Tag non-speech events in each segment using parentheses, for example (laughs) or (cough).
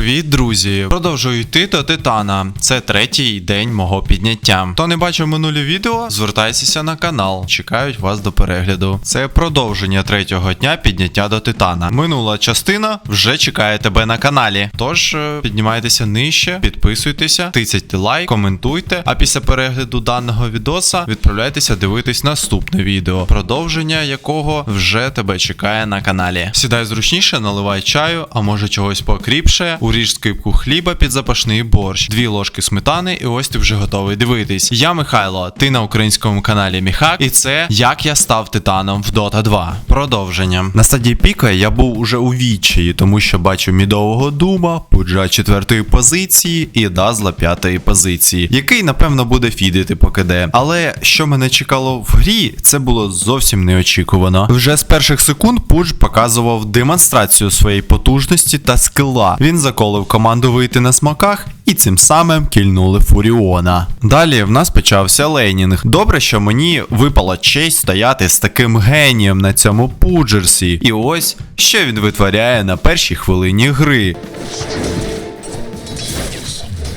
Привіт, друзі! Продовжую йти до Титана. Це третій день мого підняття. Хто не бачив минулі відео, звертайтеся на канал. Чекають вас до перегляду. Це продовження третього дня підняття до Титана. Минула частина вже чекає тебе на каналі. Тож е, піднімайтеся нижче, підписуйтеся, тицяйте лайк, коментуйте. А після перегляду даного відоса відправляйтеся дивитись наступне відео, продовження якого вже тебе чекає на каналі. Сідай зручніше, наливай чаю, а може чогось покріпше. Уріж скипку хліба під запашний борщ, дві ложки сметани, і ось ти вже готовий дивитись. Я Михайло, ти на українському каналі Міхак, і це як я став титаном в Dota 2. Продовження. На стадії піка я був уже у відчаї, тому що бачив мідового дума, пуджа четвертої позиції і дазла п'ятої позиції, який напевно буде фідити по КД. Але що мене чекало в грі, це було зовсім неочікувано. Вже з перших секунд Пудж показував демонстрацію своєї потужності та скила. Він заколив команду вийти на смаках. І цим самим кільнули Фуріона. Далі в нас почався лейнінг. Добре, що мені випала честь стояти з таким генієм на цьому пуджерсі. І ось що він витворяє на першій хвилині гри.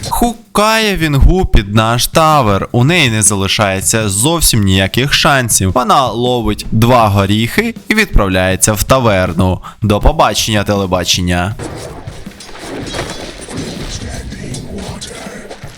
Хукає він гу під наш тавер. У неї не залишається зовсім ніяких шансів. Вона ловить два горіхи і відправляється в таверну. До побачення, телебачення.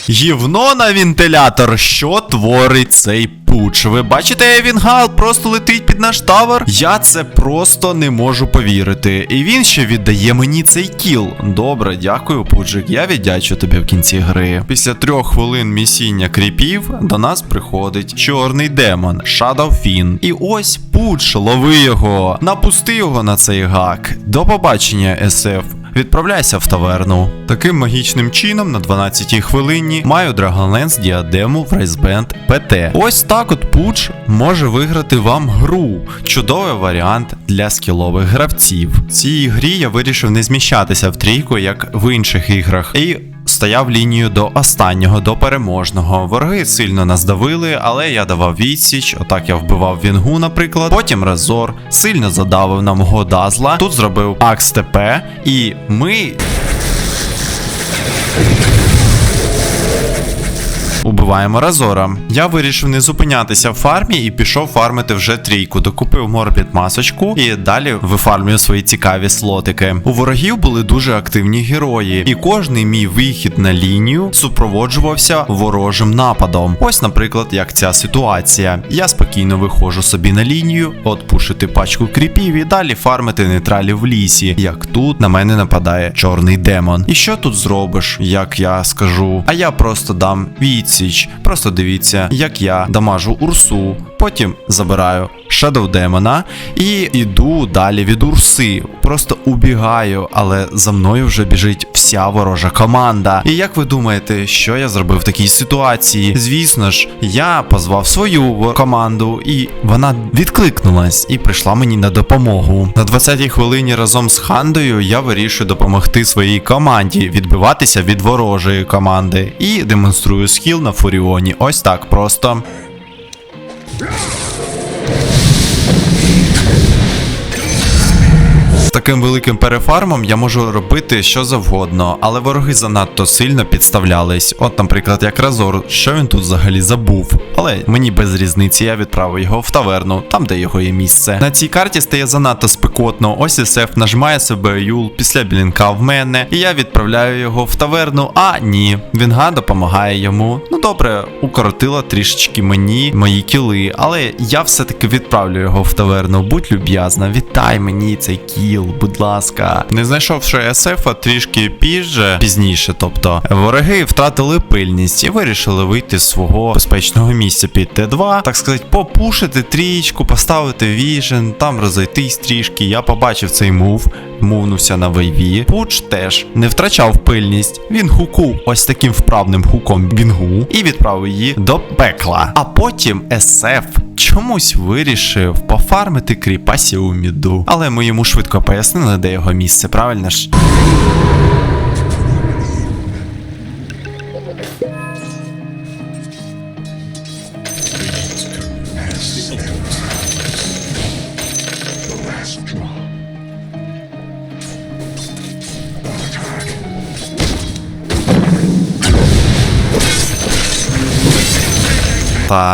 Гівно на вентилятор, що творить цей пуч. Ви бачите, Евінгал просто летить під наш тавер? Я це просто не можу повірити. І він ще віддає мені цей кіл. Добре, дякую, Пуджик. Я віддячу тобі в кінці гри. Після трьох хвилин місіння кріпів до нас приходить чорний демон Shadow. І ось Пудж, лови його. Напусти його на цей гак. До побачення, SF. Відправляйся в таверну. Таким магічним чином на 12-й хвилині маю Dragonlance діадему в Рейсбенд ПТ. Ось так от Пуч може виграти вам гру. Чудовий варіант для скілових гравців. В цій грі я вирішив не зміщатися в трійку, як в інших іграх. І Стояв лінію до останнього, до переможного. Вороги сильно нас давили, але я давав відсіч. Отак я вбивав Вінгу, наприклад. Потім Резор сильно задавив нам Годазла. Тут зробив Акс ТП, і ми. Убиваємо Разора. Я вирішив не зупинятися в фармі і пішов фармити вже трійку. Докупив морбіт масочку і далі вифармлюю свої цікаві слотики. У ворогів були дуже активні герої, і кожний мій вихід на лінію супроводжувався ворожим нападом. Ось, наприклад, як ця ситуація. Я спокійно виходжу собі на лінію, отпушити пачку кріпів і далі фармити нейтралів в лісі. Як тут на мене нападає чорний демон. І що тут зробиш, як я скажу? А я просто дам відсіч. Просто дивіться, як я дамажу урсу, потім забираю Shadow Демона і йду далі від урси. Просто убігаю, але за мною вже біжить вся ворожа команда. І як ви думаєте, що я зробив в такій ситуації? Звісно ж, я позвав свою команду, і вона відкликнулась і прийшла мені на допомогу. На 20-й хвилині разом з Хандою я вирішую допомогти своїй команді відбиватися від ворожої команди і демонструю скіл на Фуріоні. Ось так просто. Таким великим перефармом я можу робити що завгодно, але вороги занадто сильно підставлялись. От, наприклад, як Разор, що він тут взагалі забув. Але мені без різниці, я відправив його в таверну, там де його є місце. На цій карті стає занадто спекотно. Ось СФ нажимає себе Юл після блінка в мене, і я відправляю його в таверну. А ні, Вінга допомагає йому. Ну добре, укоротила трішечки мені мої кіли, але я все-таки відправлю його в таверну. Будь люб'язна, вітай мені цей кіл, будь ласка. Не знайшовши СФ трішки пізже, пізніше, тобто вороги втратили пильність і вирішили вийти з свого безпечного місця під Т2, так сказати, попушити трічку, поставити віжен, там розійтись трішки. Я побачив цей мув, мувнувся на вейві. Пуч теж не втрачав пильність. Він хуку ось таким вправним хуком вінгу і відправив її до пекла. А потім СФ чомусь вирішив пофармити кріпасі у міду. Але ми йому швидко пояснили, де його місце, правильно ж?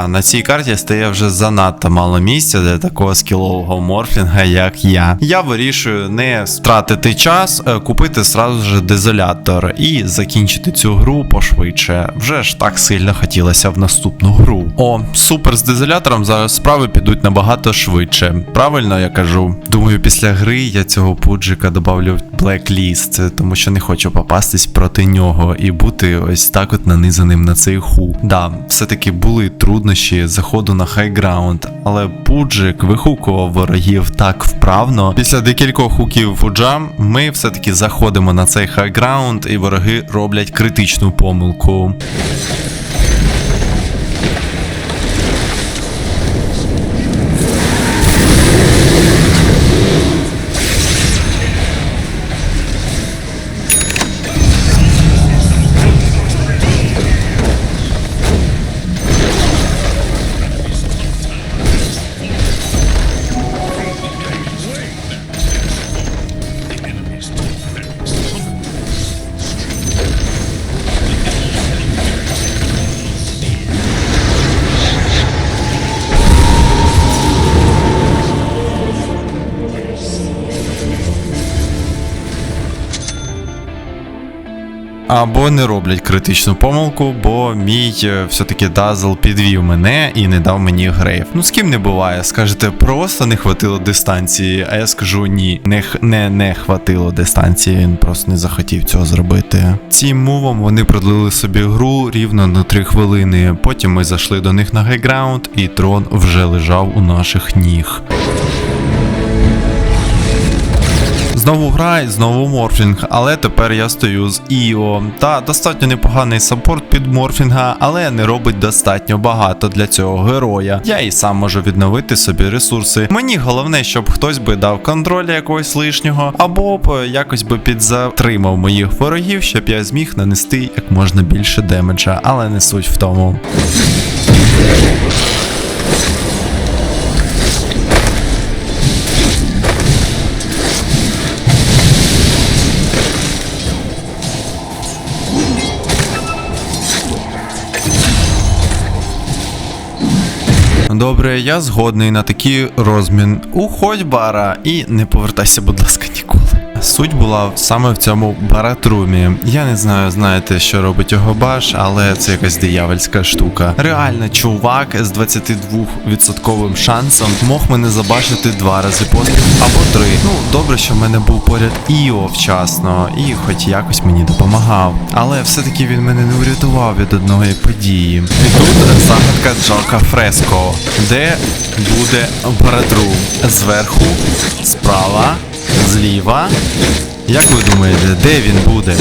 На цій карті стає вже занадто мало місця для такого скілового морфлінга, як я. Я вирішую не стратити час, е, купити сразу же дезолятор і закінчити цю гру пошвидше. Вже ж так сильно хотілося в наступну гру. О, супер з дезолятором зараз справи підуть набагато швидше. Правильно я кажу. Думаю, після гри я цього пуджика добавлю в Blacklist, тому що не хочу попастись проти нього і бути ось так от нанизаним на цей ху. Да, все-таки були труднощі заходу на хайграунд, але пуджик вихукував ворогів так вправно. Після декількох хуків фуджа ми все-таки заходимо на цей хайграунд, і вороги роблять критичну помилку. Або не роблять критичну помилку, бо мій е, все-таки дазл підвів мене і не дав мені грейв. Ну з ким не буває, скажете, просто не хватило дистанції, а я скажу ні, не не, не хватило дистанції, він просто не захотів цього зробити. Цим мувом вони продлили собі гру рівно на 3 хвилини. Потім ми зайшли до них на гайграунд, і трон вже лежав у наших ніг. Знову грай, знову морфінг, але тепер я стою з Іо. Та достатньо непоганий саппорт під морфінга, але не робить достатньо багато для цього героя. Я і сам можу відновити собі ресурси. Мені головне, щоб хтось би дав контроль якогось лишнього, або б якось би підзатримав моїх ворогів, щоб я зміг нанести як можна більше демеджа, але не суть в тому. Добре, я згодний на такий розмін. Уходь бара і не повертайся, будь ласка. Суть була саме в цьому баратрумі. Я не знаю, знаєте, що робить його баш, але це якась диявольська штука. Реально, чувак з 22% шансом мог мене забачити два рази поспіль або три. Ну, добре, що в мене був поряд Іо вчасно, і хоч якось мені допомагав. Але все-таки він мене не врятував від одної події. І тут загадка Джока Фреско, де буде баратрум зверху, справа, зліва. Як ви думаєте, де він буде?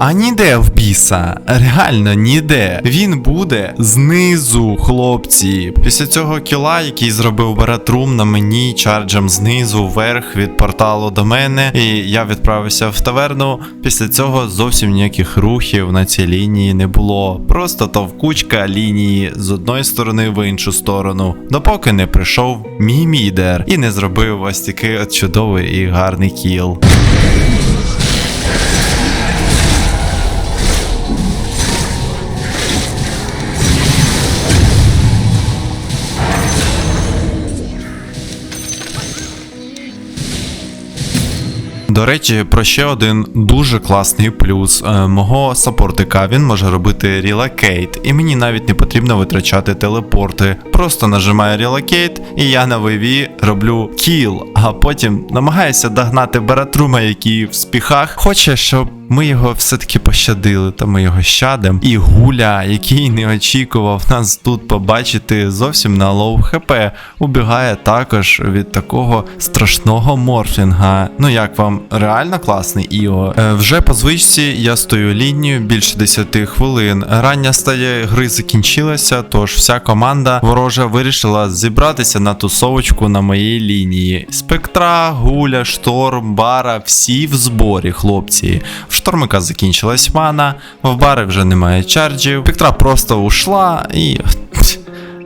А ніде в біса, реально ніде. Він буде знизу, хлопці. Після цього кіла, який зробив баратрум на мені чарджем знизу вверх від порталу до мене, і я відправився в таверну. Після цього зовсім ніяких рухів на цій лінії не було. Просто товкучка лінії з одної сторони в іншу сторону, допоки не прийшов мій мідер і не зробив ось такий от чудовий і гарний кіл. До речі, про ще один дуже класний плюс е, мого саппортика. Він може робити релокейт, і мені навіть не потрібно витрачати телепорти. Просто нажимаю релокейт, і я на виві роблю кіл, а потім намагаюся догнати баратрума, який в спіхах хоче, щоб ми його все-таки пощадили, та ми його щадим. І гуля, який не очікував нас тут побачити зовсім на лоу хп, убігає також від такого страшного морфінга. Ну як вам реально класний Іо? Е, вже по звичці я стою лінію більше 10 хвилин. Рання стадія гри закінчилася, тож вся команда ворожа вирішила зібратися на тусовочку на моїй лінії. Спектра, гуля, шторм, бара, всі в зборі, хлопці. В штормика закінчилась мана, в бари вже немає чарджів. Спектра просто ушла і.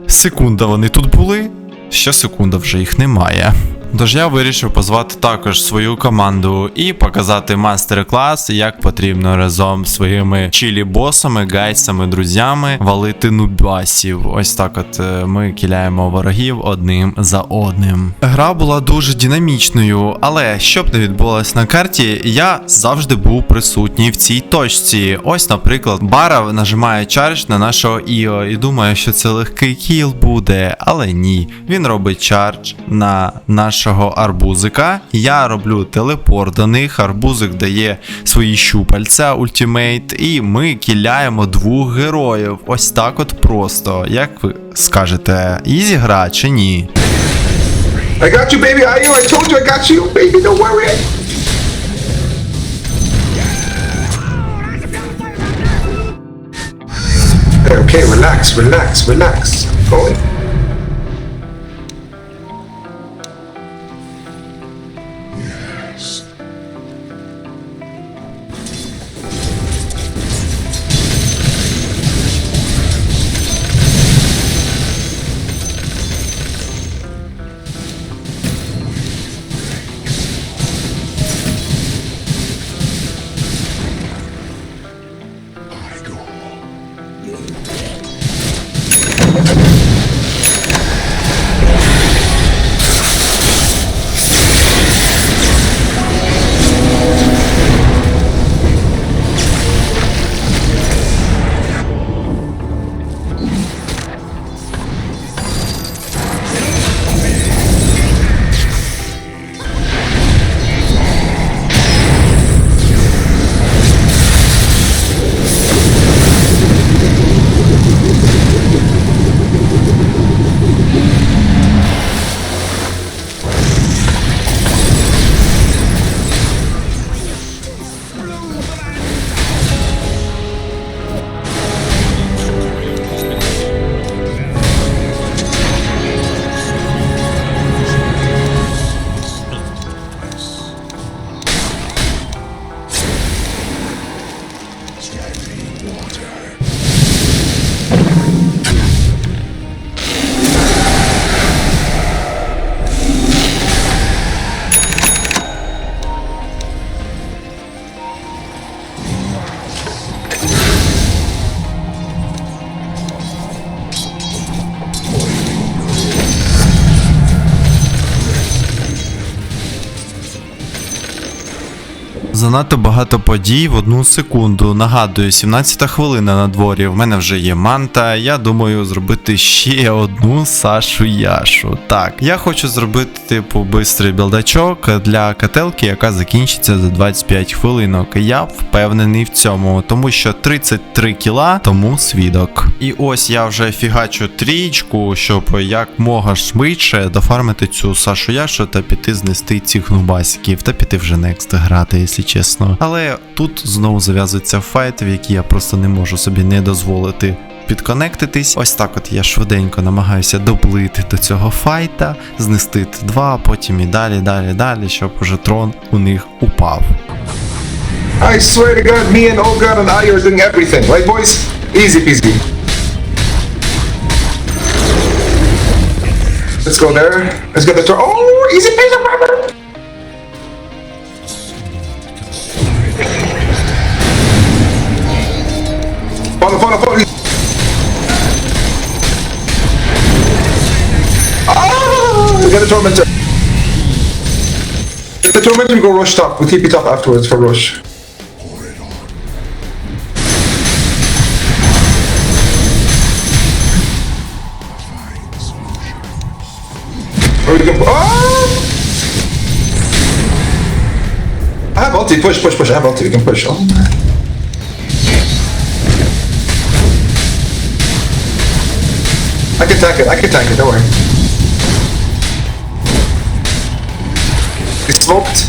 Секунда вони тут були. Ще секунда вже їх немає. Тож я вирішив позвати також свою команду і показати майстер-клас, як потрібно разом з своїми чилі-босами, гайсами, друзями валити нубасів. Ось так от е, ми кіляємо ворогів одним за одним. Гра була дуже динамічною, але щоб не відбулось на карті, я завжди був присутній в цій точці. Ось, наприклад, Бара нажимає чардж на нашого Іо і думає, що це легкий кіл буде, але ні. Він робить чардж на нашого арбузика. Я роблю телепорт до них. Арбузик дає свої щупальця, ультимейт, і ми кіляємо двох героїв. Ось так от просто. Як ви скажете, ізі гра чи ні? I got you, baby. I, I told you I got you, baby. Don't worry. Okay, relax, relax, relax. Going. Занадто багато подій в одну секунду. Нагадую, 17 хвилина на дворі. В мене вже є манта. Я думаю зробити ще одну Сашу Яшу. Так, я хочу зробити типу бистрий білдачок для кателки, яка закінчиться за 25 хвилинок. Я впевнений в цьому, тому що 33 кіла, тому свідок. І ось я вже фігачу трічку, щоб як мога швидше дофармити цю Сашу Яшу та піти знести цих нубасиків та піти вже next грати, якщо чесно. Але тут знову зав'язується файт, в який я просто не можу собі не дозволити. Підконектитись, ось так от я швиденько намагаюся доплити до цього файта, знести Т2, а потім і далі, далі, далі, щоб уже трон у них упав. I swear to God, me and Olga and I are doing everything. Right, boys? Easy peasy. Let's go there. Let's get the turn. Oh, easy peasy. Follow, follow, follow. Ah, get the tormentor. Get the tormentor and go rush top. We'll keep it up afterwards for rush. Or we. Oh! I have ulti. Push, push, push. I have ulti. We can push. Oh man. I can tank it. I can tank it. Don't worry. He's smoked.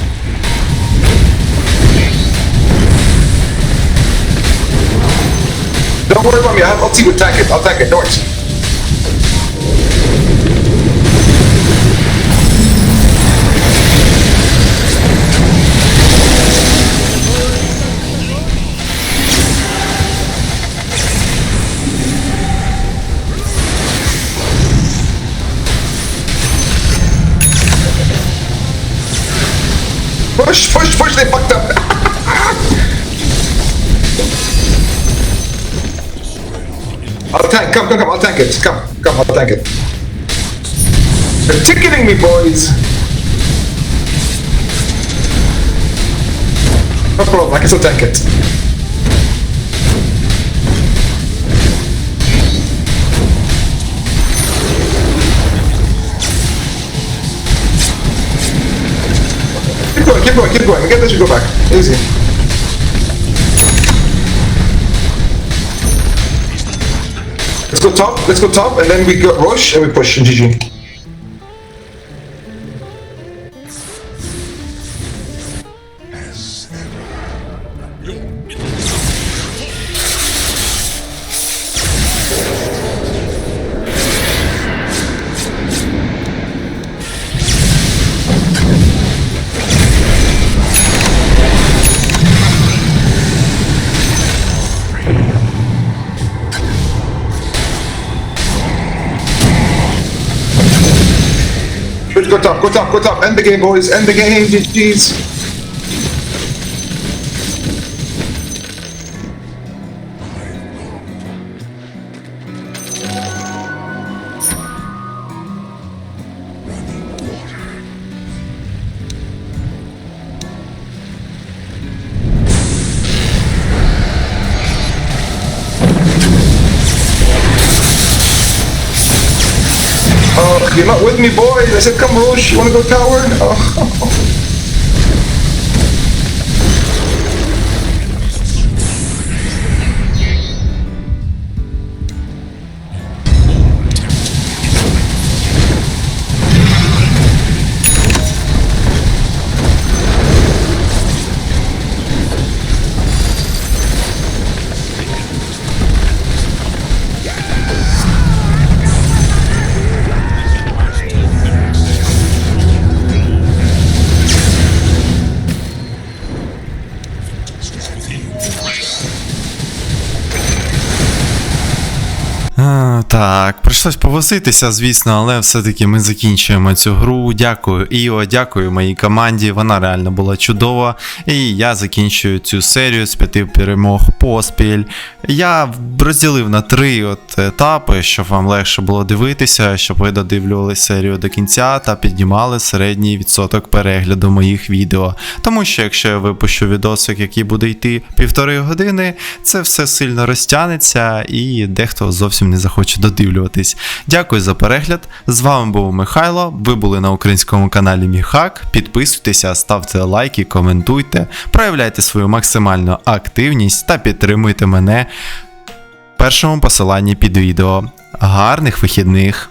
Don't worry about me. I have ulti. We'll tank it. I'll tank it. Don't worry. Come, come, come. I'll tank it. Come, come. I'll tank it. They're ticketing me, boys. No problem. I can still tank it. Keep going, keep going, keep going. We get this, we go back. Easy. Go top, let's go top, and then we go rush and we push in GG. up, good up. End the game, boys. End the game, GG's. You're not with me, boys. I said, come, Roche. You want to go tower? (laughs) Oh. А, так, прийшлось повозитися, звісно, але все-таки ми закінчуємо цю гру. Дякую, Іо, дякую моїй команді. Вона реально була чудова. І я закінчую цю серію з п'яти перемог поспіль. Я розділив на три от етапи, щоб вам легше було дивитися, щоб ви додивлювали серію до кінця та піднімали середній відсоток перегляду моїх відео. Тому що якщо я випущу відосик, який буде йти півтори години, це все сильно розтягнеться і дехто зовсім не захоче додивлюватись. Дякую за перегляд. З вами був Михайло. Ви були на українському каналі Міхак. Підписуйтеся, ставте лайки, коментуйте, проявляйте свою максимальну активність та підтримуйте мене в першому посиланні під відео. Гарних вихідних!